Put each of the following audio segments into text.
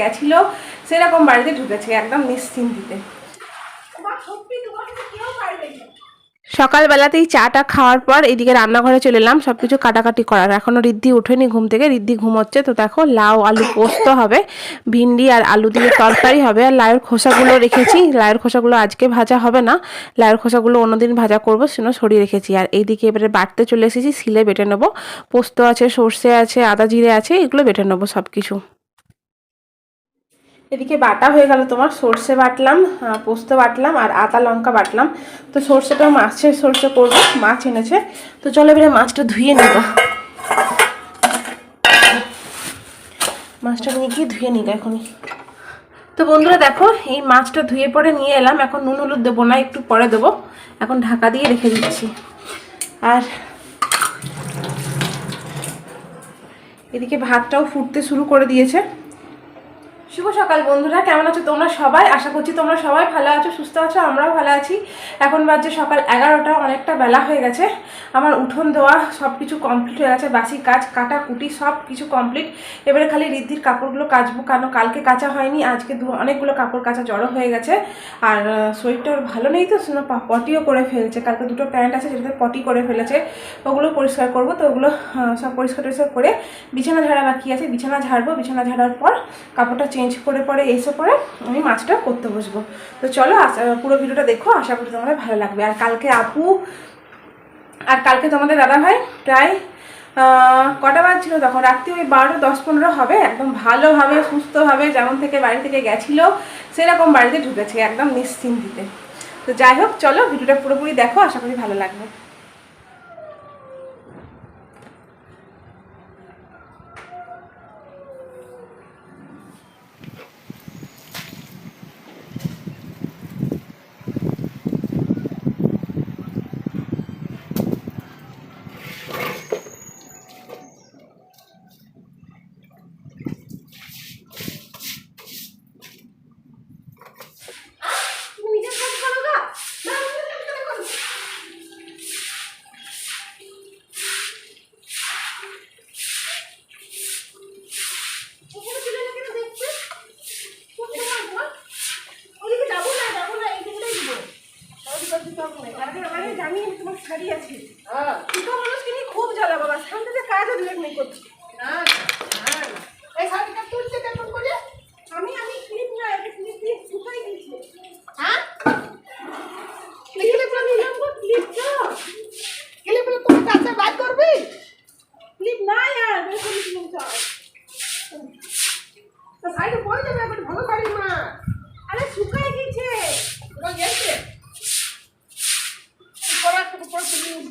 গেছিল, সেরকম বাড়িতে ঢুকেছে, একদম নিশ্চিন্তিতে। সকালবেলাতেই চাটা খাওয়ার পর এদিকে রান্নাঘরে চলে এলাম সব কিছু কাটাকাটি করার। এখনও রিদ্ধি ওঠেনি ঘুম থেকে, রিদ্ধি ঘুমোচ্ছে, তো দেখো লাউ, আলু পোস্ত হবে, ভিন্ডি আর আলু দিয়ে তরকারি হবে, আর লাউয়ের খোসাগুলো রেখেছি। লাউয়ের খোসাগুলো আজকে ভাজা হবে না, লাউয়ের খোসাগুলো অন্যদিন ভাজা করব, সেজন্য সরিয়ে রেখেছি। আর এইদিকে এবারে বাটতে চলে এসেছি সিলে বেটে নেব। পোস্ত আছে, সর্ষে আছে, আদা জিরে আছে, এগুলো বেটে নেব সব কিছু এদিকে বাটা হয়ে গেল তোমার, সর্ষে বাটলাম পোস্ত বাটলাম আর আদা লঙ্কা বাটলাম। তো সর্ষেটা মাছের সর্ষে করব, মাছ এনেছে। তো চলো এবারে মাছটা ধুয়ে নেব। মাছটা নিয়ে গিয়ে ধুয়ে নিব এখনই। তো বন্ধুরা দেখো, এই মাছটা ধুয়ে পরে নিয়ে এলাম। এখন নুন হলুদ দেবো না, একটু পরে দেবো। এখন ঢাকা দিয়ে রেখে দিচ্ছি। আর এদিকে ভাতটাও ফুটতে শুরু করে দিয়েছে। শুভ সকাল বন্ধুরা, কেমন আছো তোমরা সবাই? আশা করছি তোমরা সবাই ভালো আছো, সুস্থ আছো, আমরাও ভালো আছি। এখন বাজছে সকাল এগারোটা, অনেকটা বেলা হয়ে গেছে। আমার উঠোন দেওয়া সব কিছু কমপ্লিট হয়ে গেছে, বাসি কাজ, কাটা কুটি সব কিছু কমপ্লিট এবারে খালি রিদ্ধির কাপড়গুলো কাচবো, কারণ কালকে কাচা হয়নি, আজকে দু, অনেকগুলো কাপড় কাচা জড়ো হয়ে গেছে। আর শরীরটা ভালো নেই তো শুনে পটিও করে ফেলছে। কালকে দুটো প্যান্ট আছে, সেটাতে পটি করে ফেলেছে। ওগুলো পরিষ্কার করব তো, ওগুলো সব পরিষ্কার টরিষ্কার করে বিছানা ঝাড়া বাকি আছে। বিছানা ঝাড়বো, বিছানা ঝাড়ার পর কাপড়টা চেঞ্জ করে, পরে এসে পরে আমি মাছটা করতে বসবো। তো চলো পুরো ভিডিওটা দেখো, আশা করি তোমাদের ভালো লাগবে। আর কালকে আপু, আর কালকে তোমাদের দাদা ভাই প্রায় কটা বাজছিল তখন? রাত্রি ওই বারোটা দশ, পনেরো হবে। একদম ভালোভাবে, সুস্থভাবে যেমন থেকে বাড়ি থেকে গেছিল, সেরকম বাড়িতে ঢুকেছে, একদম নিশ্চিন্তিতে। তো যাই হোক, চলো ভিডিওটা পুরোপুরি দেখো, আশা করি ভালো লাগবে খুব জ্বালা বাবা সামনে কাজও দিলে নেই করছি আমি আমি ক্লিপ না একটা ক্লিপ দিয়ে শুকাই দিয়েছি ক্লিপ আমি লাগবো ক্লিপ তো ক্লিপ নাই আর বের করে দিলাম তো আরে শুকাই গেছে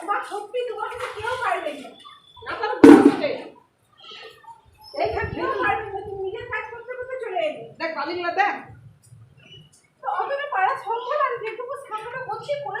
তোমার সত্যি তোমার সাথে কেউ পারবে না এইখানে কেউ পারবে না তুমি নিজের কাজ করতে করতে চলে এলে তো অতটা পারা সম্ভব আর যেটুকু সামনে করছি করে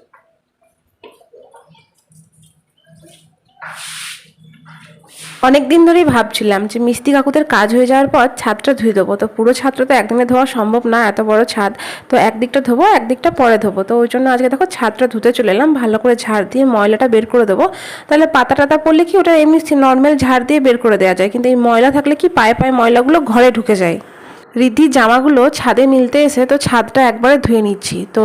অনেক দিন ধরেই ভাবছিলাম যে মিস্তি কাকুদের কাজ হয়ে যাওয়ার পর ছাদটা ধুয়ে দেবো তো পুরো ছাদটা তো একদিনে ধোয়া সম্ভব না, এত বড় ছাদ। তো একদিকটা ধোবো, একদিকটা পরে ধোবো। তো ওই জন্য আজকে দেখো ছাদটা ধুতে চলে এলাম, ভালো করে ঝাড় দিয়ে ময়লাটা বের করে দেবো। তাহলে পাতা টাতা পড়লে কি ওটা এমনি নর্মাল ঝাড় দিয়ে বের করে দেওয়া যায়। কিন্তু এই ময়লা থাকলে কি পায়ে পায়ে ময়লাগুলো ঘরে ঢুকে যায়? রিদ্ধির জামাগুলো ছাদে মিলতে এসে তো ছাদটা একবারে ধুয়ে নিচ্ছি। তো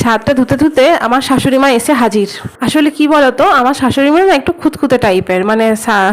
ছাদটা ধুতে ধুতে আমার শাশুড়ি মা এসে হাজির। আসলে কি বলতো, আমার শাশুড়ি মা একটু খুঁতখুঁতে টাইপের। মানে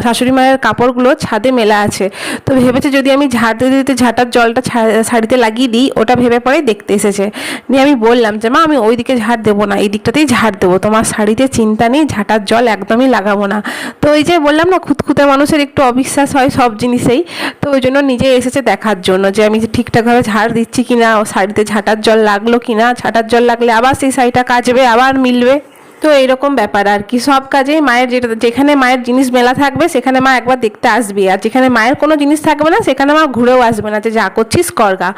শাশুড়ি মায়ের কাপড়গুলো ছাদে মেলা আছে। তো ভেবেছে যদি আমি ঝাড় দিতে দিতে ঝাঁটার জলটা শাড়িতে লাগিয়ে দিই, ওটা ভেবে পরে দেখতে এসেছে। নিয়ে আমি বললাম যে, মা, আমি ওই দিকে ঝাড় দেবো না, এই দিকটাতেই ঝাড় দেবো। তোমার শাড়িতে চিন্তা নেই, ঝাঁটার জল একদমই লাগাবো না। তো ওই যে বললাম না, খুঁতখুঁতে মানুষের একটু অবিশ্বাস হয় সব জিনিসেই। তো ওই জন্য নিজে এসেছে দেখার জন্য যে, আমি যে ঠিকঠাকভাবে ঝাড় দিচ্ছি কিনা, ও শাড়িতে ঝাঁটার জল লাগল কিনা, ঝাঁটার জল লাগলে আবার সেই শাড়িটা কাচবে, আবার মিলবে। তো এইরকম ব্যাপার আর কি। সব কাজেই মায়ের যেটা, যেখানে মায়ের জিনিস মেলা থাকবে, সেখানে মা একবার দেখতে আসবে। আর যেখানে মায়ের কোনো জিনিস থাকবে না, সেখানে মা ঘুরেও আসবে না যে, যা করছিস করগা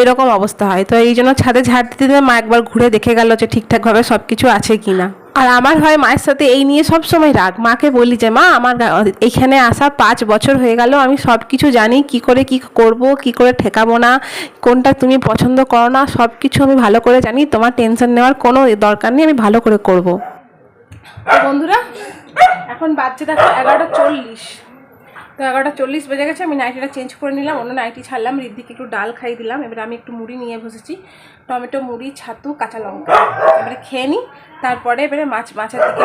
এরকম অবস্থা হয়। তো এই জন্য ছাদে ঝাড় দিতে মা একবার ঘুরে দেখে গেল যে, ঠিকঠাকভাবে সব কিছু আছে কিনা। আর আমার হয় মায়ের সাথে এই নিয়ে সব সময় রাগ। মাকে বলি যে, মা, আমার এইখানে আসা পাঁচ বছর হয়ে গেল, আমি সব কিছু জানি, কি করে কি করব, কি করে ঠেকাবো না, কোনটা তুমি পছন্দ করো না, সব কিছু আমি ভালো করে জানি, তোমার টেনশন নেওয়ার কোনো দরকার নেই, আমি ভালো করে করব। বন্ধুরা, এখন বাচ্চা দেখো এগারোটা চল্লিশ। তো এগারোটা চল্লিশ বেজে গেছে, আমি নাইটিটা চেঞ্জ করে নিলাম, অন্য নাইটি ছাড়লাম রিদ্দিকে একটু ডাল খাইয়ে দিলাম, এবারে আমি একটু মুড়ি নিয়ে বসেছি, টমেটো, মুড়ি, ছাতু, কাঁচা লঙ্কা। এবারে খেয়ে নিই তারপরে এবারে মাছ মাছের দিকে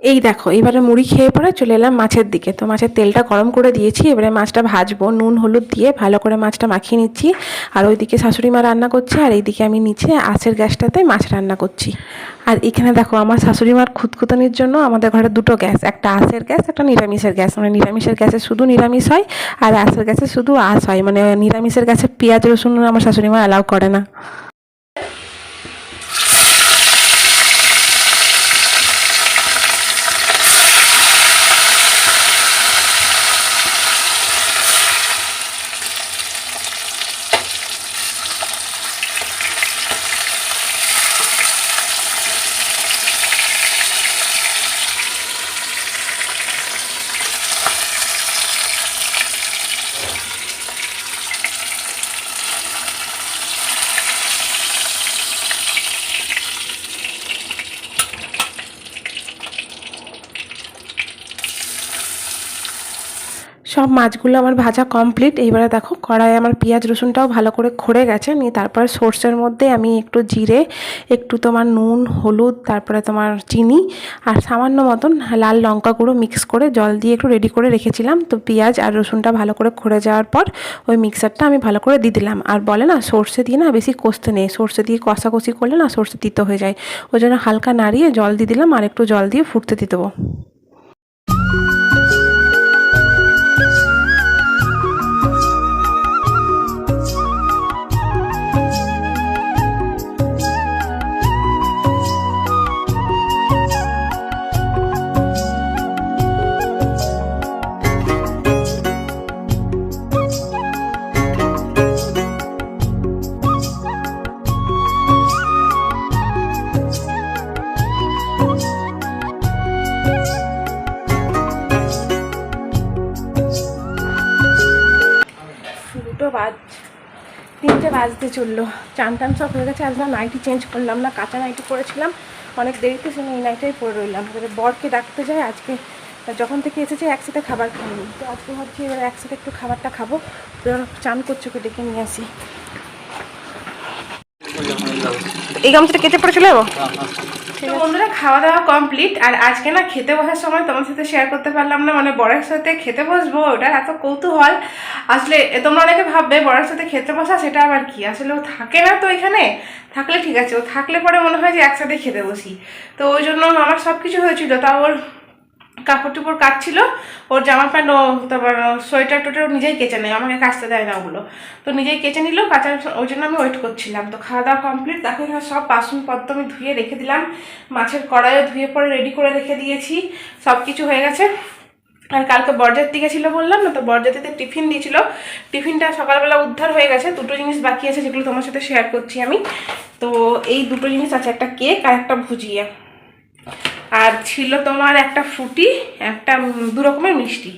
এই দেখো, এবারে মুড়ি খেয়ে পরে চলে এলাম মাছের দিকে। তো মাছের তেলটা গরম করে দিয়েছি, এবারে মাছটা ভাজবো, নুন, হলুদ দিয়ে ভালো করে মাছটা মাখিয়ে নিচ্ছি। আর ওইদিকে শাশুড়ি মা রান্না করছে, আর এইদিকে আমি নিচে আঁচের গ্যাসটাতে মাছ রান্না করছি। আর এখানে দেখো, আমার শাশুড়ি মার খুঁতখুতানির জন্য আমাদের ঘরে দুটো গ্যাস, একটা আঁচের গ্যাস, একটা নিরামিষের গ্যাস। মানে নিরামিষের গ্যাসে শুধু নিরামিষ হয়, আর আঁচের গ্যাসে শুধু আঁচ হয়। মানে নিরামিষের গ্যাসে পেঁয়াজ, রসুন আমার শাশুড়ি মা অ্যালাউ করে না। সব মাছগুলো আমার ভাজা কমপ্লিট এইবারে দেখো কড়াইয়ে আমার পেঁয়াজ রসুনটাও ভালো করে খড়ে গেছে। নিয়ে তারপরে সর্ষের মধ্যে আমি একটু জিরে, একটু তোমার নুন, হলুদ, তারপরে তোমার চিনি আর সামান্য মতন লাল লঙ্কা গুঁড়ো মিক্স করে জল দিয়ে একটু রেডি করে রেখেছিলাম। তো পেঁয়াজ আর রসুনটা ভালো করে খড়ে যাওয়ার পর ওই মিক্সারটা আমি ভালো করে দিয়ে দিলাম। আর বলে না, সর্ষে দিয়ে না বেশি কষতে নেই। সর্ষে দিয়ে কষাকষি করলে না সর্ষে তিতো হয়ে যায়। ওই জন্য হালকা নাড়িয়ে জল দিয়ে দিলাম আর একটু জল দিয়ে ফুটতে দিয়ে দেবো। দুটো বাজ, তিনটে বাজতে চলল। চান টান সব হয়ে গেছে, আজ না নাইটি চেঞ্জ করলাম না, কাঁচা নাইটি পরেছিলাম অনেক দেরিতে সে এই নাইটাই পরে রইলাম। এবারে বরকে ডাকতে যাই আজকে। যখন থেকে এসেছে একসাথে খাবার খাইনি। তো আজকে ভাবছি এবার একসাথে একটু খাবারটা খাব। চান করছ ওকে ডেকে নিয়ে আসি। এই গামছাটা কেটে পড়ে চলে যাব তো বন্ধুরা খাওয়া দাওয়া কমপ্লিট আর আজকে না খেতে বসার সময় তোমার সাথে শেয়ার করতে পারলাম না মানে বরের সাথে খেতে বসবো, ওটার এত কৌতূহল। আসলে তোমরা অনেকে ভাববে, বরের সাথে খেতে বসা, সেটা আবার কি? আসলে ও থাকে না তো এখানে। থাকলে ঠিক আছে, ও থাকলে পরে মনে হয় যে একসাথে খেতে বসি। তো ওই জন্য আমার সব কিছু হয়েছিল, তা ওর কাপড় টুপড় কাটছিল, ওর জামা প্যান্ট ও তারপর সোয়েটার টোয়েটার নিজেই কেচে নেয়, আমাকে কাচতে দেয় না ওগুলো। তো নিজেই কেচে নিল কাচার ওই জন্য আমি ওয়েট করছিলাম। তো খাওয়া দাওয়া কমপ্লিট এখানে সব বাসনপত্র আমি ধুয়ে রেখে দিলাম। মাছের কড়াইও ধুয়ে পরে রেডি করে রেখে দিয়েছি। সব কিছু হয়ে গেছে। আর কালকে বরযাত্রী গেছিল বললাম না, তো বরযাত্রীতে টিফিন দিয়েছিল। টিফিনটা সকালবেলা উদ্ধার হয়ে গেছে, দুটো জিনিস বাকি আছে যেগুলো তোমার সাথে শেয়ার করছি আমি। তো এই দুটো জিনিস আছে, একটা কেক আর একটা ভুজিয়া। আর ছিল তোমার একটা ফ্রুটি একটা দু রকমের মিষ্টি।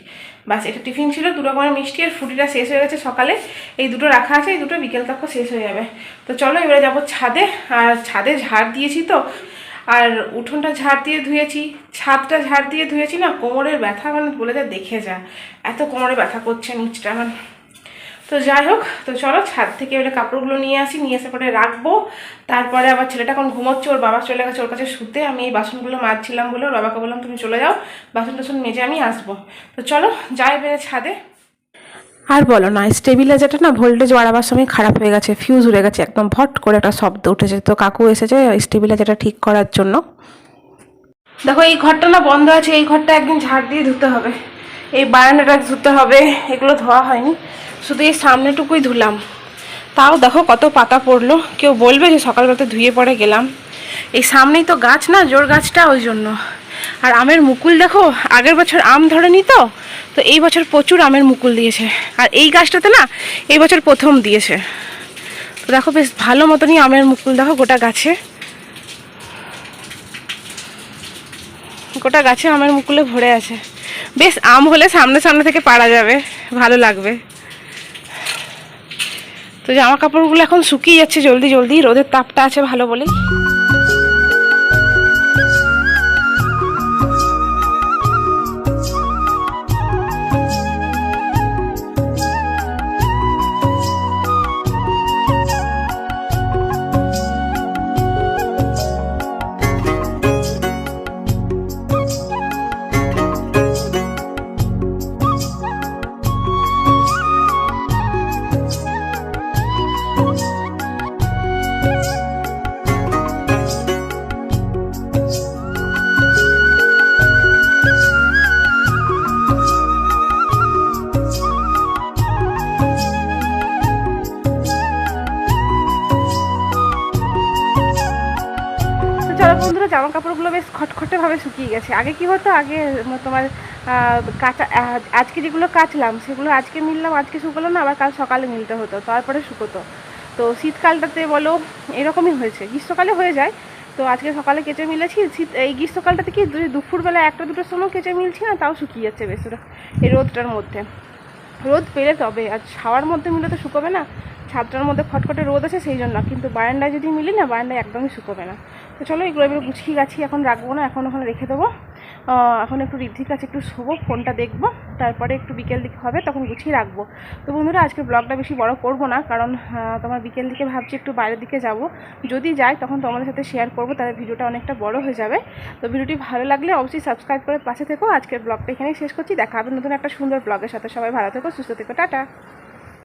বাস, এটা টিফিন ছিল, দু রকমের মিষ্টি আর ফ্রুটিটা শেষ হয়ে গেছে সকালে। এই দুটো রাখা আছে, এই দুটো বিকেল তক শেষ হয়ে যাবে। তো চলো, এবারে যাব ছাদে। আর ছাদে ঝাড় দিয়েছি তো। আর উঠোনটা ঝাড় দিয়ে ধুয়েছি। ছাদটা ঝাড় দিয়ে ধুয়েছি না, কোমরের ব্যথা মানে বলে যা দেখে যা। এত কোমরে ব্যথা করছে নিচটা আমার। তো যাই হোক তো চলো ছাদ থেকে এবারে কাপড়গুলো নিয়ে আসি নিয়ে এসে পরে রাখব। তারপরে আবার ছেলেটা এখন ঘুমোচ্ছে ওর বাবা চলে গেছে ওর কাছে শুতে। আমি এই বাসনগুলো মাজছিলাম বলে ওর বাবাকে বললাম তুমি চলে যাও বাসন টাসন মেজে আমি আসব। তো চলো যাই এবারে ছাদে। আর বলো না স্টেবিলাইজারটা না ভোল্টেজ বাড়াবার সময় খারাপ হয়ে গেছে ফিউজ উড়ে গেছে একদম ভট করে একটা শব্দ উঠেছে। তো কাকু এসেছে স্টেবিলাইজারটা ঠিক করার জন্য। দেখো এই ঘরটা না বন্ধ আছে এই ঘরটা একদিন ঝাড় দিয়ে ধুতে হবে। এই বারান্দাটা ধুতে হবে, এগুলো ধোয়া হয়নি। শুধু এই সামনেটুকুই ধুলাম। তাও দেখো কত পাতা পড়ল। কেউ বলবে যে সকালবেলাতে ধুয়ে পড়ে গেলাম। এই সামনেই তো গাছ না, জোর গাছটা ওই জন্য। আর আমের মুকুল দেখো, আগের বছর আম ধরেনি তো? তো এই বছর প্রচুর আমের মুকুল দিয়েছে। আর এই গাছটাতে না, এই বছর প্রথম দিয়েছে। তো দেখো বেশ ভালো মতনই আমের মুকুল দেখো গোটা গাছে। গোটা গাছে আমের মুকুলে ভরে আছে। বেশ, আম হলে সামনে সামনে থেকে পারা যাবে, ভালো লাগবে। তো জামা কাপড়গুলো এখন শুকিয়ে যাচ্ছে, জলদি জলদি, রোদের তাপটা আছে ভালো বলেই। ভাবে শুকিয়ে গেছে। আগে কি হতো? আগে তোমার কাঁচা আজকে যেগুলো কাচলাম, সেগুলো আজকে মিললাম, আজকে শুকোলো না, আবার কাল সকালে মিলতে হতো, তারপরে শুকোতো। তো শীতকালটাতে বলো, এরকমই হয়েছে। গ্রীষ্মকালে হয়ে যায়, তো আজকে সকালে কেচে মিলেছি। শীত, এই গ্রীষ্মকালটাতে কি দুপুরবেলা একটা দুটোর সময় কেচে মিলছি না? তাও শুকিয়ে যাচ্ছে বেশটা এই রোদটার মধ্যে। রোদ পেলে তবে, আর ছাওয়ার মধ্যে মিলে তো শুকোবে না। ছাদটার মধ্যে খটখটে রোদ আছে, সেই জন্য। কিন্তু বারান্দায় যদি মিলি না, বারান্দায় একদমই শুকোবে না। তো চলো এগুলো এবার গুছিয়ে গাছি এখন রাখব না, এখন ওখানে রেখে দেবো। এখন একটু ঋদ্ধির কাছে একটু শোবো, ফোনটা দেখব, তারপরে একটু বিকেল দিকে হবে, তখন গুছিয়ে রাখব। তো বন্ধুরা আজকে ব্লগটা বেশি বড় করব না, কারণ তোমার বিকেল দিকে ভাবছি একটু বাইরের দিকে যাব। যদি যাই, তখন তোমাদের সাথে শেয়ার করব, তাহলে ভিডিওটা অনেকটা বড় হয়ে যাবে। তো ভিডিওটি ভালো লাগলে অবশ্যই সাবস্ক্রাইব করে পাশে থেকো। আজকের ব্লগটা এখানেই শেষ করছি, দেখা হবে নতুন একটা সুন্দর ব্লগের সাথে। সবাই ভালো থেকো, সুস্থ থেকো, টাটা।